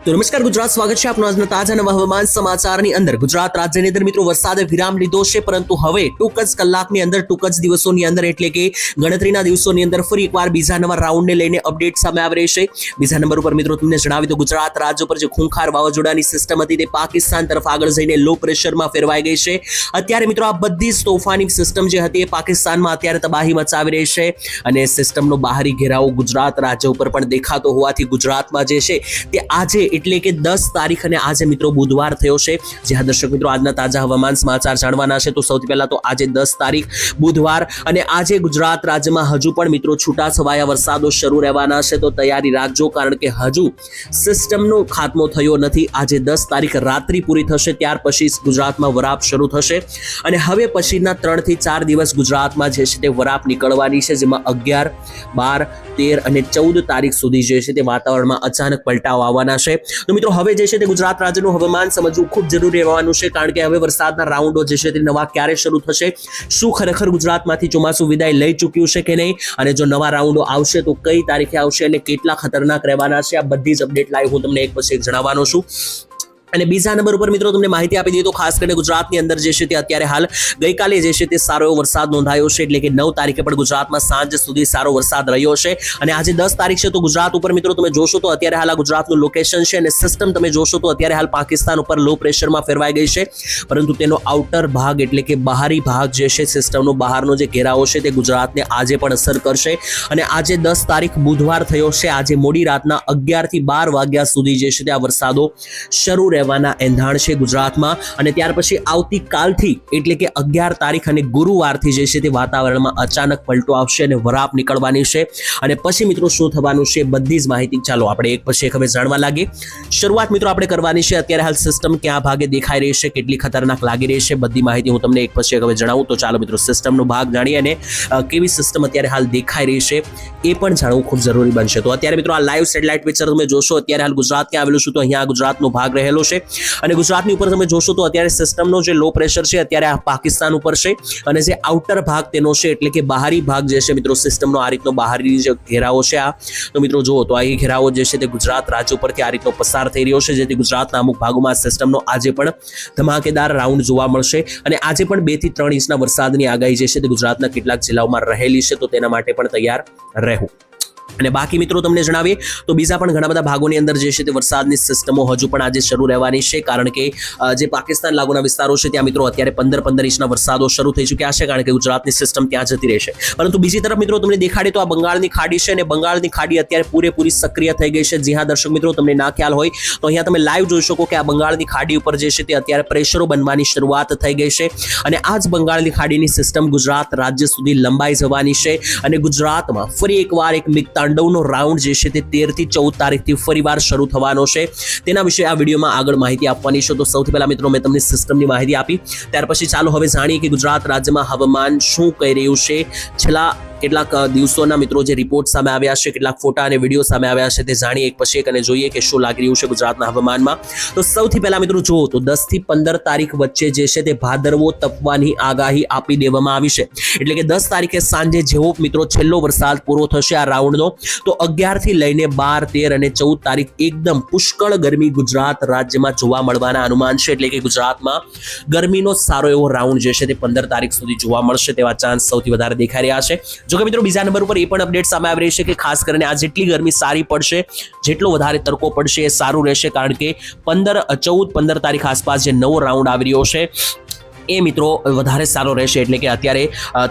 નમસ્કાર, ગુજરાત સ્વાગત છે આપનું આજના તાજા નવા હવામાન સમાચારની અંદર. ગુજરાત રાજ્યની અંદર મિત્રો વરસાદે વિરામ લીધો છે, પરંતુ હવે ટૂંક જ કલાકની અંદર, ટૂંક જ દિવસોની અંદર, એટલે કે ગણતરીના દિવસોની અંદર ફરી એકવાર બીજા નવા રાઉન્ડને લઈને અપડેટ સામે આવી રહી છે. બીજા નંબર ઉપર મિત્રો તમને જણાવી તો ગુજરાત રાજ્ય ઉપર જે ખૂંખાર વાવાઝોડાની સિસ્ટમ હતી તે પાકિસ્તાન તરફ આગળ જઈને લો પ્રેશરમાં ફેરવાઈ ગઈ છે. અત્યારે મિત્રો આ બધી જ તોફાની સિસ્ટમ જે હતી એ પાકિસ્તાનમાં અત્યારે તબાહી મચાવી રહી છે અને સિસ્ટમનો બહારી ઘેરાવો ગુજરાત રાજ્ય ઉપર પણ દેખાતો હોવાથી ગુજરાતમાં જે છે તે આજે એટલે કે દસ તારીખ અને આજે મિત્રો બુધવાર થયો છે. જ્યાં દર્શક મિત્રો આજના તાજા હવામાન સમાચાર જાણવાના છે, તો સૌથી પહેલા તો આજે દસ તારીખ બુધવાર અને આજે ગુજરાત રાજ્યમાં હજુ પણ મિત્રો છૂટા છવાયા વરસાદો શરૂ રહેવાના છે, તો તૈયારી રાખજો, કારણ કે હજુ સિસ્ટમનો ખાત્મો થયો નથી. આજે દસ તારીખ રાત્રિ પૂરી થશે, ત્યાર પછી ગુજરાતમાં વરાપ શરૂ થશે. અને હવે પછીના ત્રણથી ચાર દિવસ ગુજરાતમાં જે છે તે વરાપ નીકળવાની છે, જેમાં અગિયાર, બાર, તેર અને ચૌદ તારીખ સુધી જે છે તે વાતાવરણમાં અચાનક પલટાવ આવવાના છે. તો મિત્રો, હવે જે છે તે ગુજરાત રાજ્યનું હવામાન સમજવું ખૂબ જરૂરી રહેવાનું છે, કારણ કે હવે વરસાદના રાઉન્ડો જે છે તે નવા ક્યારે શરૂ થશે, શું ખરેખર ગુજરાતમાંથી ચોમાસું વિદાય લઈ ચૂક્યું છે કે નહીં, અને જો નવા રાઉન્ડો આવશે તો કઈ તારીખે આવશે અને કેટલા ખતરનાક રહેવાના છે, આ બધી જ અપડેટ લાઈવ હું તમને એક પછી એક જણાવવાનો છું. અને બીજા નંબર ઉપર મિત્રો તમને માહિતી આપી દઈએ તો ખાસ કરીને ગુજરાતની અંદર જે છે તે અત્યારે હાલ ગઈકાલે જે છે તે સારો એવો વરસાદ નોંધાયો છે. એટલે કે નવ તારીખે પણ ગુજરાતમાં સાંજ સુધી સારો વરસાદ રહ્યો છે. અને આજે દસ તારીખ છે તો ગુજરાત ઉપર મિત્રો તમે જોશો તો અત્યારે હાલ આ ગુજરાતનું લોકેશન છે અને સિસ્ટમ તમે જોશો તો અત્યારે હાલ પાકિસ્તાન ઉપર લો પ્રેશરમાં ફેરવાઈ ગઈ છે. પરંતુ તેનો આઉટર ભાગ એટલે કે બહારી ભાગ જે છે સિસ્ટમનો બહારનો જે ઘેરાવો છે તે ગુજરાતને આજે પણ અસર કરશે. અને આજે દસ તારીખ બુધવાર થયો છે. આજે મોડી રાતના અગિયારથી બાર વાગ્યા સુધી જે છે તે આ વરસાદો શરૂ રહેવાના એંધાણ છે ગુજરાતમાં અને ત્યાર પછી આવતીકાલથી એટલે કે અગિયાર તારીખ અને ગુરુવારથી જે છે તે વાતાવરણમાં અચાનક પલટો આવશે અને વરાપ નીકળવાની છે. અને પછી મિત્રો શું થવાનું છે બધી જ માહિતી ચાલો આપણે એક પછી એક હવે જાણવા લાગીએ. શરૂઆત મિત્રો આપણે કરવાની છે. અત્યારે હાલ સિસ્ટમ ક્યાં ભાગે દેખાઈ રહી છે, કેટલી ખતરનાક લાગી રહી છે, બધી માહિતી હું તમને એક પછી એક હવે જણાવું. તો ચાલો મિત્રો સિસ્ટમનો ભાગ જાણીએ અને કેવી સિસ્ટમ અત્યારે હાલ દેખાઈ રહી છે એ પણ જાણવું ખૂબ જરૂરી બનશે. તો અત્યારે મિત્રો આ લાઈવ સેટેલાઇટ પિક્ચર તમે જોશો, અત્યારે હાલ ગુજરાત ક્યાં આવેલું છું તો અહીંયા ગુજરાતનો ભાગ રહેલો છે. અને ગુજરાતની ઉપર તમે જોશો તો અત્યારે સિસ્ટમનો જે લો પ્રેશર છે, અત્યારે આ પાકિસ્તાન ઉપર છે. અને જે આઉટર ભાગ તેનો છે, એટલે કે બહારી ભાગ જે છે મિત્રો સિસ્ટમનો આ રીતનો બહારી જે ઘેરાવો છે આ. તો મિત્રો જુઓ તો આ ઘેરાવો જે છે તે ગુજરાત રાજ્ય ઉપરથી આ રીતનો પસાર થઈ રહ્યો છે, જેથી ગુજરાતના અમુક ભાગોમાં સિસ્ટમનો આજે પણ ધમાકેદાર રાઉન્ડ જોવા મળશે. અને આજે પણ બેથી ત્રણ ઇંચના વરસાદની આગાહી જે છે તે ગુજરાતના કેટલાક જિલ્લાઓમાં રહેલી છે, તો તેના માટે પણ તૈયાર રહેવું. અને બાકી મિત્રો તમને જણાવીએ, તો બીજા પણ ઘણા બધા ભાગોની અંદર જે છે તે વરસાદની સિસ્ટમો હજુ પણ આજે શરૂ રહેવાની છે, કારણ કે જે પાકિસ્તાન લાગુના વિસ્તારો છે, ત્યાં મિત્રો અત્યારે પંદર પંદર ઇંચના વરસાદો શરૂ થઈ ચૂક્યા છે, કારણ કે ગુજરાતની સિસ્ટમ ત્યાં જતી રહેશે પરંતુ બીજી તરફ મિત્રો તમને દેખાડે તો આ બંગાળની ખાડી છે અને બંગાળની ખાડી અત્યારે પૂરેપૂરી સક્રિય થઈ ગઈ છે. જી હા, દર્શક મિત્રો, તમને ના ખ્યાલ હોય, તો અહીંયા તમે લાઈવ જોઈ શકો કે આ બંગાળની ખાડી ઉપર જે છે તે અત્યારે પ્રેશરો બનવાની શરૂઆત થઈ ગઈ છે અને આ જ બંગાળની ખાડીની સિસ્ટમ ગુજરાત રાજ્ય સુધી લંબાઈ જવાની છે અને ગુજરાતમાં ફરી એકવાર એક મિગતાંડવનો રાઉન્ડ જે છે તે તેરથી ચૌદ તારીખથી ફરીવાર શરૂ થવાનો છે. તેના વિશે આ વિડીયોમાં આગળ માહિતી આપવાની છે. તો સૌથી પહેલા મિત્રો મેં તમને સિસ્ટમની માહિતી આપી. ત્યાર પછી ચાલો હવે જાણીએ કે ગુજરાત રાજ્યમાં હવામાન શું કહી રહ્યું છે. છેલ્લા કેટલાક દિવસોના મિત્રો જે રિપોર્ટ સામે આવ્યા છે, કેટલાક ફોટા અને વીડિયો સામે આવ્યા છે તે જાણીએ એક પછી એક અને જોઈએ કે શું લાગી રહ્યું છે ગુજરાતના હવામાનમાં. તો સૌથી પહેલા મિત્રો જુઓ તો દસથી પંદર તારીખ વચ્ચે જે છે તે ભાદરવો તપવાની આગાહી આપી દેવામાં આવી છે. એટલે કે દસ તારીખે સાંજે જેવો મિત્રો છેલ્લો વરસાદ પૂરો થશે આ રાઉન્ડનો. તો અગિયારથી લઈને બાર, તેર અને ચૌદ તારીખ એકદમ પુષ્કળ ગરમી ગુજરાત રાજ્યમાં જોવા મળવાના અનુમાન છે. એટલે કે ગુજરાતમાં ગરમીનો સારો એવો રાઉન્ડ જે છે તે પંદર તારીખ સુધી જોવા મળશે તેવા ચાન્સ સૌથી વધારે દેખાઈ રહ્યા છે. જો કે મિત્રો બીજા નંબર ઉપર એ પણ અપડેટ સામે આવી રહી છે કે ખાસ કરીને આ જેટલી ગરમી સારી પડશે, જેટલો વધારે તડકો પડશે એ સારું રહેશે. કારણ કે પંદર, ચૌદ, પંદર તારીખ આસપાસ જે નવો રાઉન્ડ આવી રહ્યો છે એ મિત્રો વધારે સારો રહેશે એટલે કે અત્યારે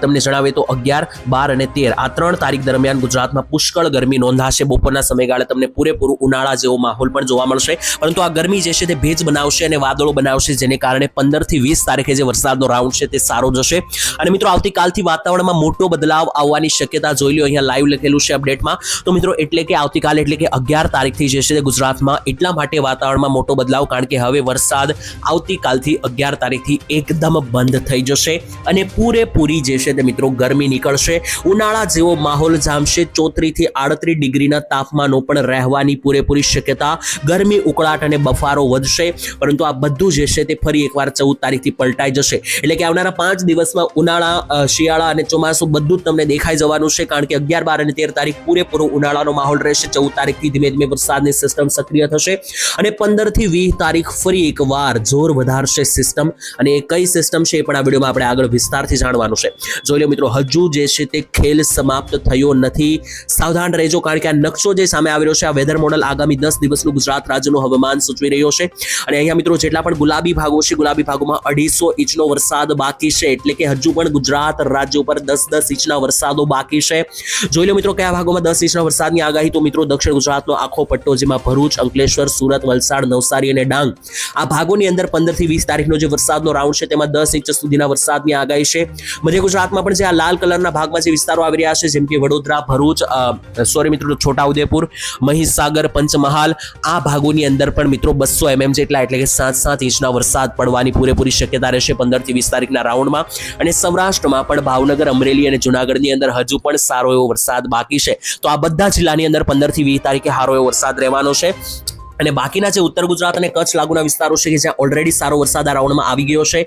તમને જણાવીએ તો અગિયાર, બાર અને તેર. આ ત્રણ તારીખ દરમિયાન ગુજરાતમાં પુષ્કળ ગરમી નોંધાશે. બપોરના સમયગાળે તમને પૂરેપૂરું ઉનાળા જેવો માહોલ પણ જોવા મળશે. પરંતુ આ ગરમી જે છે તે ભેજ બનાવશે અને વાદળો બનાવશે, જેને કારણે પંદરથી વીસ તારીખે જે વરસાદનો રાઉન્ડ છે તે સારો જશે. અને મિત્રો, આવતીકાલથી વાતાવરણમાં મોટો બદલાવ આવવાની શક્યતા જોઈ લો અહીંયા લાઈવ લખેલું છે અપડેટમાં તો મિત્રો, એટલે કે આવતીકાલે, એટલે કે અગિયાર તારીખથી જે છે તે ગુજરાતમાં એટલા માટે વાતાવરણમાં મોટો બદલાવ, કારણ કે હવે વરસાદ આવતીકાલથી અગિયાર તારીખથી એકદમ એકદમ બંધ થઈ જશે અને પૂરેપૂરી જે છે તે મિત્રો ગરમી નીકળશે. ઉનાળા જેવો માહોલ જામશે. ચોત્રીસથી આડત્રીસ ડિગ્રીના તાપમાનો પણ રહેવાની પૂરેપૂરી શક્યતા. ગરમી, ઉકળાટ અને બફારો વધશે. પરંતુ આ બધું જે છે તે ફરી એકવાર ચૌદ તારીખથી પલટાઈ જશે. એટલે કે આવનારા પાંચ દિવસમાં ઉનાળા શિયાળા અને ચોમાસું બધું જ તમને દેખાઈ જવાનું છે. કારણ કે અગિયાર, બાર અને તેર તારીખ પૂરેપૂરો ઉનાળાનો માહોલ રહેશે. ચૌદ તારીખથી ધીમે ધીમે વરસાદની સિસ્ટમ સક્રિય થશે. અને પંદરથી વીસ તારીખ ફરી એકવાર જોર વધારશે સિસ્ટમ અને એ કઈ સિસ્ટમ છે એ પણ આ વિડીયોમાં આપણે આગળ વિસ્તારથી જાણવાનું છે. જોઈ લો મિત્રો, હજુ જે છે તે ખેલ સમાપ્ત થયો નથી. સાવધાન રહેજો, કારણ કે આ નકશો જે સામે આવી રહ્યો છે, આ વેધર મોડલ આગામી દસ દિવસનું ગુજરાત રાજ્યનું હવામાન સૂચવી રહ્યો છે. અને અહીંયા મિત્રો, જેટલા પણ ગુલાબી ભાગો છે, ગુલાબી ભાગોમાં અઢીસો ઇંચનો વરસાદ બાકી છે, એટલે કે હજુ પણ ગુજરાત રાજ્ય ઉપર દસ દસ ઇંચના વરસાદો બાકી છે. જોઈ લો મિત્રો, કયા ભાગોમાં દસ ઇંચના વરસાદની આગાહી? તો મિત્રો, દક્ષિણ ગુજરાતનો આખો પટ્ટો, જેમાં ભરૂચ, અંકલેશ્વર, સુરત, વલસાડ, નવસારી અને ડાંગ. આ ભાગોની અંદર પંદરથી વીસ તારીખનો જે વરસાદનો રાઉન્ડ છે, તેમાં દસ ઇંચ સુધીના વરસાદની આગાહી છે. મધ્ય ગુજરાતમાં પણ જે આ લાલ કલરના ભાગમાં જે વિસ્તારો આવી રહ્યા છે, જેમ કે વડોદરા, ભરૂચ સોરી મિત્રો, છોટાઉદેપુર, મહીસાગર, પંચમહાલ, આ ભાગોની અંદર પણ મિત્રો બસો એમએમ જેટલા એટલે કે સાત સાત ઇંચના વરસાદ પડવાની પૂરેપૂરી શક્યતા રહેશે પંદરથી વીસ તારીખના રાઉન્ડમાં. અને સૌરાષ્ટ્રમાં પણ ભાવનગર, અમરેલી અને જુનાગઢની અંદર હજુ પણ સારો એવો વરસાદ બાકી છે. તો આ બધા જિલ્લાની અંદર પંદરથી વીસ તારીખે સારો એવો વરસાદ રહેવાનો છે. અને બાકીના જે ઉત્તર ગુજરાત અને કચ્છ લાગુના વિસ્તારો છે કે જ્યાં ઓલરેડી સારો વરસાદ આ રાઉન્ડમાં આવી ગયો છે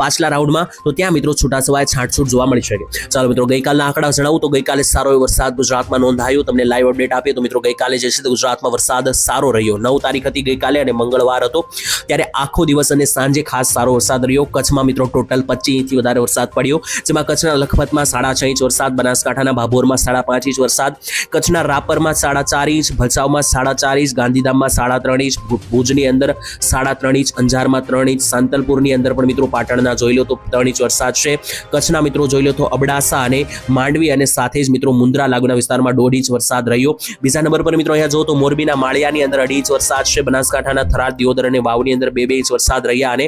પાછલા રાઉન્ડમાં તો ત્યાં મિત્રો છૂટાછવાયા છાંટછૂટ જોવા મળી શકે. ચાલો મિત્રો, ગઈકાલના આંકડા જણાવું તો ગઈકાલે સારો વરસાદ ગુજરાતમાં નોંધાયો. તમને લાઈવ અપડેટ આપીએ તો મિત્રો, ગઈકાલે જે છે ગુજરાતમાં વરસાદ સારો રહ્યો. નવ તારીખ હતી ગઈકાલે અને મંગળવાર હતો. ત્યારે આખો દિવસ અને સાંજે ખાસ સારો વરસાદ રહ્યો. કચ્છમાં મિત્રો ટોટલ પચીસ ઇંચથી વધારે વરસાદ પડ્યો. જેમાં કચ્છના લખપતમાં સાડા છ ઇંચ વરસાદ, બનાસકાંઠાના ભાભોરમાં સાડા પાંચ ઇંચ વરસાદ, કચ્છના રાપરમાં સાડા ચાર ઇંચ, ભચાઉમાં સાડા ચાર ઇંચ, ગાંધીધામમાં સાડા ત્રણ ઇંચ ભુજની અંદર સાડા ત્રણ ઇંચ, અંજારમાં ત્રણ ઇંચ, સાંતલપુરની અંદર પણ મિત્રો પાટણના જોઈ લો તો ત્રણ ઇંચ વરસાદ છે. કચ્છના મિત્રો જોઈ લો તો અબડાસા અને માંડવી અને સાથે જ મિત્રો મુન્દ્રા લાગુના વિસ્તારમાં દોઢ ઇંચ વરસાદ રહ્યો. બીજા નંબર પર મિત્રો અહીંયા જો તો મોરબીના માળિયાની અંદર અઢી ઇંચ વરસાદ છે. બનાસકાંઠાના થરાદ, દિયોદર અને વાવની અંદર બે બે ઇંચ વરસાદ રહ્યા અને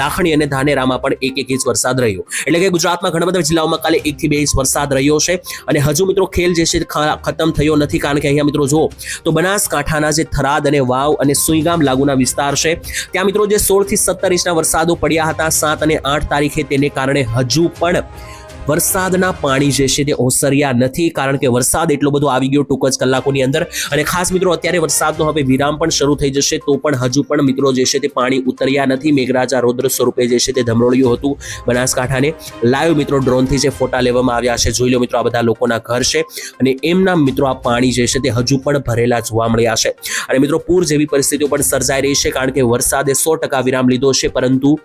લાખણી અને ધાનેરામાં પણ એક એક ઇંચ વરસાદ રહ્યો. એટલે કે ગુજરાતમાં ઘણા બધા જિલ્લાઓમાં કાલે એક થી બે ઇંચ વરસાદ રહ્યો છે. અને હજુ મિત્રો ખેલ જે છે ખતમ થયો નથી. કારણ કે અહીંયા મિત્રો જો તો બનાસકાંઠાના જે થરાદ અને વાવ અને સુઈગામ લાગુના વિસ્તાર છે. ત્યાં મિત્રો જે સોળથી સત્તર ઇંચના વરસાદો પડ્યા હતા, સાત અને આઠ તારીખે તેને કારણે હજુ પણ વરસાદના પાણી જે છે તે ઓસર્યા નથી, કારણ કે વરસાદ એટલો બધો આવી ગયો ટૂંક જ કલાકોની અંદર. અને ખાસ મિત્રો, અત્યારે વરસાદનો હવે વિરામ પણ શરૂ થઈ જશે, તો પણ હજુ પણ મિત્રો જે છે તે પાણી ઉતર્યા નથી. મેઘરાજા રૌદ્ર સ્વરૂપે જે છે તે ધમરોળ્યું હતું બનાસકાંઠાને. લાઈવ મિત્રો, ડ્રોનથી જે ફોટા લેવામાં આવ્યા છે, જોઈ લો મિત્રો, આ બધા લોકોના ઘર છે. અને એમના મિત્રો આ પાણી જે છે તે હજુ પણ ભરેલા જોવા મળ્યા છે. અને મિત્રો, પૂર જેવી પરિસ્થિતિઓ પણ સર્જાઈ રહી છે, કારણ કે વરસાદે સો ટકા વિરામ લીધો છે, પરંતુ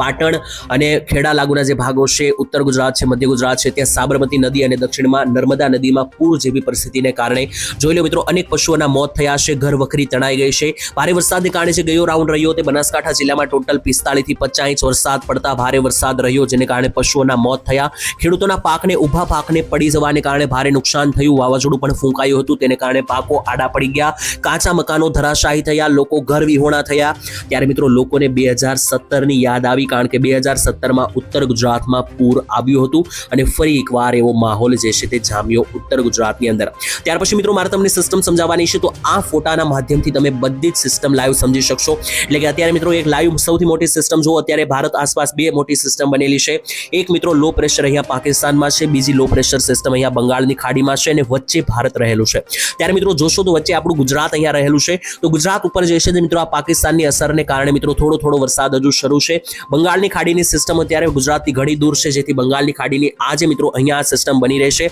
પાટણ અને ખેડા લાગુના જે ભાગો છે, ઉત્તર ગુજરાત છે, મધ્ય ગુજરાત છે, ત્યાં સાબરમતી નદી અને દક્ષિણમાં નર્મદા નદીમાં પૂર જેવી પરિસ્થિતિને કારણે જોઈ લો મિત્રો, અનેક પશુઓના મોત થયા છે, ઘર વખરી તણાઈ ગઈ છે. ભારે વરસાદને કારણે જે ગયો રાઉન્ડ રહ્યો તે બનાસકાંઠા જિલ્લામાં ટોટલ પિસ્તાળીસથી પચાસ વરસાદ પડતા ભારે વરસાદ રહ્યો, જેને કારણે પશુઓના મોત થયા. ખેડૂતોના પાકને ઊભા પાકને પડી જવાને કારણે ભારે નુકસાન થયું, વાવાઝોડું પણ ફૂંકાયું હતું, તેને કારણે પાકો આડા પડી ગયા. કાચા મકાનો ધરાશાયી થયા, લોકો ઘર વિહોણા થયા. ત્યારે મિત્રો, લોકોને બે હજાર સત્તરની યાદ આવી કારણ કે બે હજાર સત્તરમાં ઉત્તર ગુજરાતમાં પૂર આવ્યું હતું અને ફરી એકવાર એવો માહોલ જે છે તે જામ્યો ઉત્તર ગુજરાતની અંદર. ત્યાર પછી મિત્રો, મારે તમને સિસ્ટમ સમજાવવાની છે, તો આ ફોટાના માધ્યમથી તમે બધી જ સિસ્ટમ લાઈવ સમજી શકશો. એટલે કે અત્યારે મિત્રો, એક લાઈવ સૌથી મોટી સિસ્ટમ જો અત્યારે ભારત આસપાસ બે મોટી સિસ્ટમ બનેલી છે. એક મિત્રો લો પ્રેશર અહીંયા પાકિસ્તાનમાં છે, બીજી લો પ્રેશર સિસ્ટમ અહીંયા બંગાળની ખાડીમાં છે અને વચ્ચે ભારત રહેલું છે. ત્યારે મિત્રો, જોશો તો વચ્ચે આપણું ગુજરાત અહીંયા રહેલું છે. તો ગુજરાત ઉપર જે છે મિત્રો, આ પાકિસ્તાનની અસરને કારણે મિત્રો, થોડો થોડો વરસાદ હજુ શરૂ છે. બંગાળની ખાડીની સિસ્ટમ અત્યારે ગુજરાતથી ઘણી દૂર છે, જેથી બંગાળની ખાડીની આજે મિત્રો અહીંયા આ સિસ્ટમ બની રહેશે.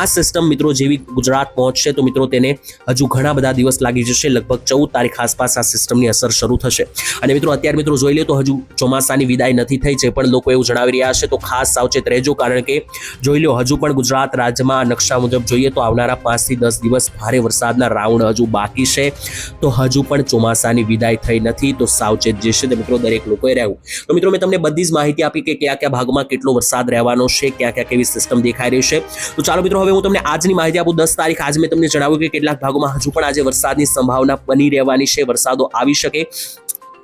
આ સિસ્ટમ મિત્રો જેવી ગુજરાત પહોંચશે તો મિત્રો તેને હજુ ઘણા બધા દિવસ લાગી જશે, લગભગ ચૌદ તારીખ આસપાસ આ સિસ્ટમની અસર શરૂ થશે. અને મિત્રો અત્યારે મિત્રો જોઈ લે તો હજુ ચોમાસાની વિદાય નથી થઈ છે પણ લોકો એવું જણાવી રહ્યા છે, તો ખાસ સાવચેત રહેજો, કારણ કે જોઈ લો હજુ પણ ગુજરાત રાજ્યમાં નકશા મુજબ જોઈએ તો આવનારા પાંચથી દસ દિવસ ભારે વરસાદના રાઉન્ડ હજુ બાકી છે. તો હજુ પણ ચોમાસાની વિદાય થઈ નથી, તો સાવચેત જે છે તે મિત્રો દરેક લોકોએ રહેવું. તો મિત્રો મેં તમને બધી જ માહિતી આપી કે કયા કયા ભાગમાં કેટલો વરસાદ રહેવાનો છે, ક્યાં ક્યાં કેવી સિસ્ટમ દેખાઈ રહી છે. તો ચાલો મિત્રો, હવે હું તમને આજની માહિતી આપું. દસ તારીખ આજે મેં તમને જણાવ્યું કે કેટલાક ભાગોમાં હજુ પણ આજે વરસાદની સંભાવના બની રહેવાની છે, વરસાદો આવી શકે.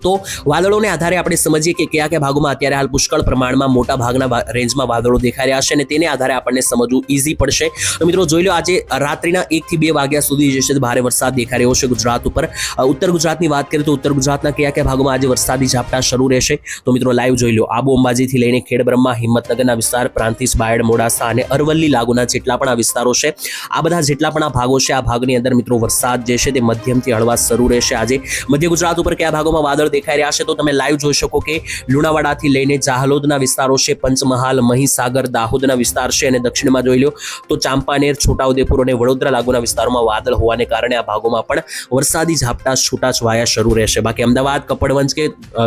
તો વાદળોને આધારે આપણે સમજીએ કે કયા કયા ભાગોમાં અત્યારે હાલ પુષ્કળ પ્રમાણમાં મોટા ભાગના રેન્જમાં વાદળો દેખાઈ રહ્યા છે અને તેને આધારે આપણને સમજવું ઈઝી પડશે. મિત્રો જોઈ લો આજે રાત્રિના એકથી બે વાગ્યા સુધી જે છે ભારે વરસાદ દેખાઈ રહ્યો છે ગુજરાત ઉપર. ઉત્તર ગુજરાતની વાત કરીએ તો ઉત્તર ગુજરાતના કયા કયા ભાગોમાં આજે વરસાદી ઝાપટા શરૂ રહેશે? તો મિત્રો લાઈવ જોઈ લો. આબુ અંબાજીથી લઈને ખેડબ્રહ્મા, હિંમતનગરના વિસ્તાર પ્રાંતિસ બાયડ, મોડાસા અને અરવલ્લી લાગુના જેટલા પણ આ વિસ્તારો છે, આ બધા જેટલા પણ આ ભાગો છે, આ ભાગની અંદર મિત્રો વરસાદ જે છે તે મધ્યમથી હળવા શરૂ રહેશે. આજે મધ્ય ગુજરાત ઉપર કયા ભાગોમાં વાદળ દેખાઈ રહ્યા છે, તો તમે લાઈવ જોઈ શકો કે લુણાવાડાથી લઈને જાહલોદના વિસ્તારો છે, પંચમહાલ, મહીસાગર, દાહોદના વિસ્તાર છે અને દક્ષિણમાં જોઈ લો તો ચાંપાનેર, છોટાઉદેપુર અને વડોદરા લાગુના વિસ્તારોમાં વાદળ હોવાને કારણે આ ભાગોમાં પણ વરસાદી ઝાપટા છૂટાછવાયા શરૂ રહેશે. બાકી અમદાવાદ, કપડવંજ કે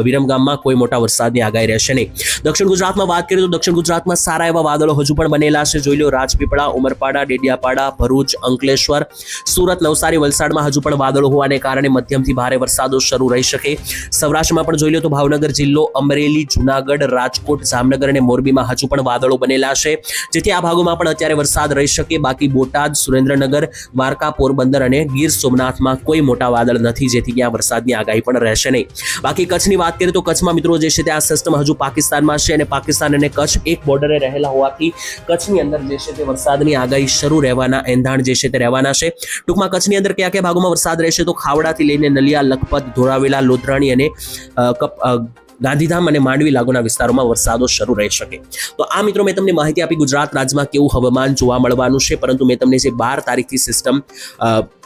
વિરમગામમાં કોઈ મોટા વરસાદની આગાહી રહેશે નહીં. દક્ષિણ ગુજરાતમાં વાત કરીએ તો દક્ષિણ ગુજરાતમાં સારા એવા વાદળો હજુ પણ બનેલા છે. જોઈ લો રાજપીપળા, ઉમરપાડા, ડેડિયાપાડા, ભરૂચ, અંકલેશ્વર, સુરત, નવસારી, વલસાડમાં હજુ પણ વાદળો હોવાને કારણે મધ્યમથી ભારે વરસાદો શરૂ રહી શકે. સૌરાષ્ટ્રમાં પણ જોઈ લો તો ભાવનગર જિલ્લો, અમરેલી, જુનાગઢ, રાજકોટ, જામનગર અને મોરબીમાં હજુ પણ વાદળો બનેલા છે. જેથી આ ભાગોમાં પણ અત્યારે વરસાદ રહી શકે. બાકી બોટાદ, સુરેન્દ્રનગર, દ્વારકા, પોરબંદર અને ગીર સોમનાથમાં કોઈ મોટા વાદળ નથી, જેથી ત્યાં વરસાદની આગાહી પણ રહેશે નહીં. બાકી કચ્છની વાત કરીએ તો કચ્છમાં મિત્રો જે છે તે આ સિસ્ટમ હજુ પાકિસ્તાનમાં છે અને પાકિસ્તાન અને કચ્છ એક બોર્ડરે રહેલા હોવાથી કચ્છની અંદર જે છે તે વરસાદની આગાહી શરૂ રહેવાના, એંધાણ જે છે તે રહેવાના છે. ટૂંકમાં કચ્છની અંદર કયા કયા ભાગોમાં વરસાદ રહેશે તો ખાવડાથી લઈને નલિયા, લખપત, ધોરાવેલા લોધરાણી અ, કપ ગાંધીધામ અને માંડવી લાગુના વિસ્તારોમાં વરસાદો શરૂ રહી શકે. તો આ મિત્રો મેં તમને માહિતી આપી ગુજરાત રાજ્યમાં કેવું હવામાન જોવા મળવાનું છે, પરંતુ મેં તમને જે બાર તારીખથી સિસ્ટમ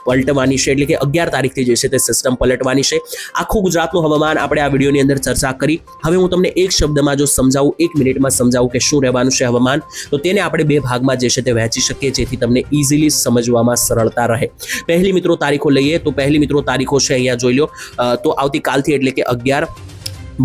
પલટવાની છે, એટલે કે અગિયાર તારીખથી જે છે તે સિસ્ટમ પલટવાની છે. આખું ગુજરાતનું હવામાન આપણે આ વિડીયોની અંદર ચર્ચા કરી. હવે હું તમને એક શબ્દમાં જો સમજાવું, એક મિનિટમાં સમજાવું કે શું રહેવાનું છે હવામાન, તો તેને આપણે બે ભાગમાં જે છે તે વહેંચી શકીએ, જેથી તમને ઇઝીલી સમજવામાં સરળતા રહે. પહેલી મિત્રો તારીખો લઈએ, તો પહેલી મિત્રો તારીખો છે અહીંયા જોઈ લો. તો આવતીકાલથી એટલે કે અગિયાર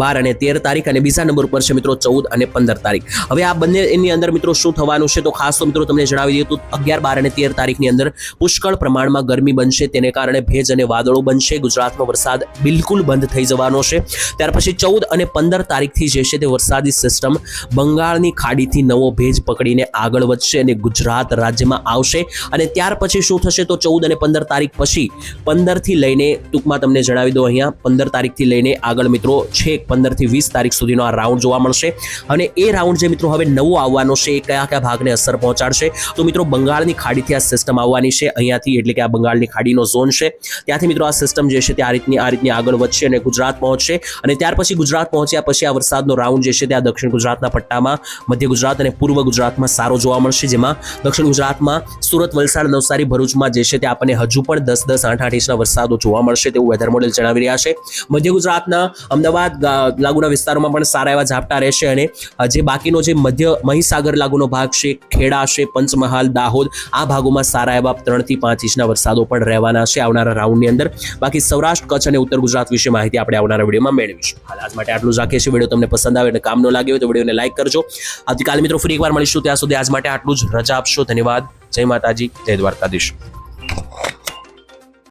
બાર અને તેર તારીખ અને બીજા નંબર ઉપર છે મિત્રો ચૌદ અને પંદર તારીખ. હવે આ બંને એની અંદર મિત્રો શું થવાનું છે? તો ખાસ તો મિત્રો તમને જણાવી દઈએ તો અગિયાર, બાર અને તેર તારીખની અંદર પુષ્કળ પ્રમાણમાં ગરમી બનશે. તેને કારણે ભેજ અને વાદળો બનશે. ગુજરાતમાં વરસાદ બિલકુલ બંધ થઈ જવાનો છે. ત્યાર પછી ચૌદ અને પંદર તારીખથી જે છે તે વરસાદી સિસ્ટમ બંગાળની ખાડીથી નવો ભેજ પકડીને આગળ વધશે અને ગુજરાત રાજ્યમાં આવશે. અને ત્યાર પછી શું થશે? તો ચૌદ અને પંદર તારીખ પછી પંદરથી લઈને ટૂંકમાં તમને જણાવી દો અહીંયા, પંદર તારીખથી લઈને આગળ મિત્રો છેક પંદરથી વીસ તારીખ સુધીનો આ રાઉન્ડ જોવા મળશે. અને એ રાઉન્ડ જે મિત્રો હવે નવો આવવાનો છે, એ કયા કયા ભાગને અસર પહોંચાડશે? તો મિત્રો બંગાળની ખાડીથી આ સિસ્ટમ આવવાની છે. અહીંયાથી એટલે કે આ બંગાળની ખાડીનો ઝોન છે. ત્યાંથી મિત્રો આ સિસ્ટમ જે છે તે આ રીતની આ રીતની આગળ વધશે અને ગુજરાત પહોંચશે. અને ત્યાર પછી ગુજરાત પહોંચ્યા પછી આ વરસાદનો રાઉન્ડ જે છે તે આ દક્ષિણ ગુજરાતના પટ્ટામાં, મધ્ય ગુજરાત અને પૂર્વ ગુજરાતમાં સારો જોવા મળશે. જેમાં દક્ષિણ ગુજરાતમાં સુરત, વલસાડ, નવસારી, ભરૂચમાં જે છે તે આપણને હજુ પણ દસ દસ, આઠ આઠ ઇંચના વરસાદો જોવા મળશે તેવું વેધર મોડેલ જણાવી રહ્યા છે. મધ્ય ગુજરાતના અમદાવાદ લાગુના વિસ્તારોમાં પણ સારા એવા ઝાપટા રહેશે અને જે બાકીનો જે મધ્ય મહીસાગર લાગુનો ભાગ છે, ખેડા છે, પંચમહાલ, દાહોદ, આ ભાગોમાં સારા એવા ત્રણથી પાંચ ઇંચના વરસાદો પણ રહેવાના છે આવનારા રાઉન્ડની અંદર. બાકી સૌરાષ્ટ્ર, કચ્છ અને ઉત્તર ગુજરાત વિશે માહિતી આપણે આવનારા વિડીયોમાં મેળવીશું. હાલ આજ માટે આટલું જ રાખીએ છીએ. વીડિયો તમને પસંદ આવે અને કામ ન લાગે હોય તો વિડીયોને લાઇક કરજો. આવતીકાલે મિત્રો ફરી એકવાર મળીશું. ત્યાં સુધી આજ માટે આટલું જ. રજા આપશો. ધન્યવાદ. જય માતાજી. જય દ્વારકાધીશ.